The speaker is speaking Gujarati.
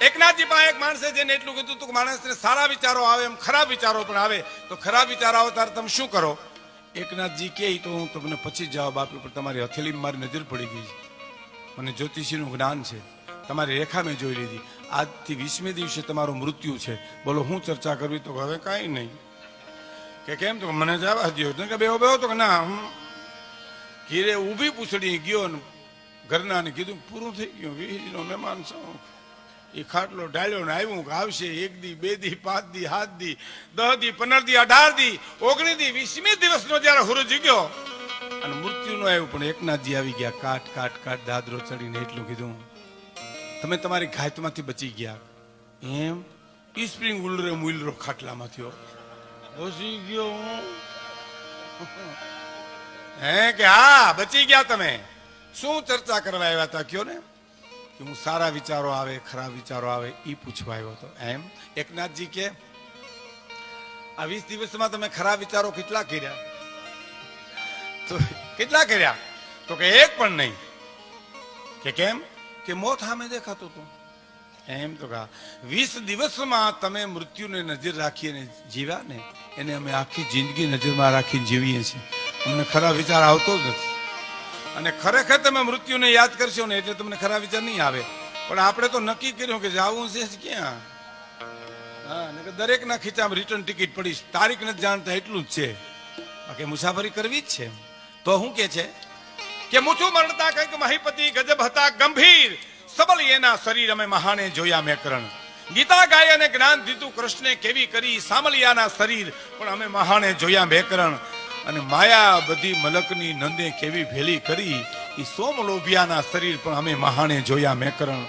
એકનાથજી પાસે એક માણસે જેને એટલું કીધું હતું કે માણસને સારા વિચારો આવે, એમ ખરાબ વિચારો પણ આવે, તો ખરાબ વિચારો આવે ત્યારે તમે શું કરો? એકનાથજી કહે તો હું તમને પછી જવાબ આપ્યો પણ તમારી હથેલીમાં મારી નજર પડી ગઈ મને જ્યોતિષીનું જ્ઞાન છે. તમારી રેખા મેં જોઈ લીધી. આજથી વીસમે દિવસે તમારું મૃત્યુ છે. બોલો, હું ચર્ચા કરવી? તો હવે કાંઈ નહીં. કે કેમ? તો મને જવા દો કે, બેહો બેહો. તો ના, હું ઘીરે ઊભી પૂછડી ગયો ઘરના કીધું, પૂરું થઈ ગયું વીજનો મહેમાન છો. એ ખાટલો ઢાળ્યો ને આવ્યું કે આવશે એક દી બે દી પાંચ દી સાત દી દહ દી પંદર દી અઢાર દી ઓગણીસ દી વીસમી દિવસનો જયારે હુરજ ગયો. અને મૃત્યુ નો આવ્યું પણ એકનાથજી આવી ગયા કાટ કાટ કાટ દાદરો ચડીને એટલું કીધું તમે તમારી ઘાતમાંથી બચી ગયા. એમ ઈ સ્પ્રિંગ ઉલરે મુલરો ખાટલામાં થયો. બચી ગયો હું. હે કે હા બચી ગયા તમે. શું ચર્ચા કરવા આવ્યા હતા કયો ને? કે હું સારા વિચારો આવે, ખરાબ વિચારો આવે એ પૂછવા આવ્યો હતો. એમ? એકનાથજી કે, આ વીસ દિવસમાં તમે ખરાબ વિચારો કેટલા કર્યા? તો કેટલા કર્યા? તો કે એક પણ નહીં. કે કેમ? કે મોત સામે દેખાતું હતું. એમ? તો કા વીસ દિવસમાં તમે મૃત્યુને નજર રાખીને જીવ્યા ને? એને અમે આખી જિંદગી નજરમાં રાખીને જીવીએ છીએ. અમને ખરાબ વિચાર આવતો જ નથી. અને ખરેખર તમે મૃત્યુને યાદ કરશો ને એટલે તમને ખરા વિચાર નહીં આવે. પણ આપણે તો નક્કી કર્યું કે જવું છે ક્યાં? હા દરેકના ખીચામાં રિટર્ન ટિકિટ પડી તારીખ નથી જાણતા, એટલું જ છે. બાકી મુસાફરી કરવી જ છે. તો શું કે છે કે મૂછું મરણતા કંઈક મહીપતિ ગજબ હતા ગંભીર. સબલ એના શરીર અમે મહાને જોયા મેં કરણ. ગીતા ગાય અને જ્ઞાન દીધું કૃષ્ણે કેવી કરી સામલિયાના શરીર. પણ અમે મહાને જોયા મેકરણ અને માયા બધી મલકની નંદે કેવી ભેલી કરી એ સોમ લોભિયાના શરીર પણ અમે મહાણે જોયા મેકરણ.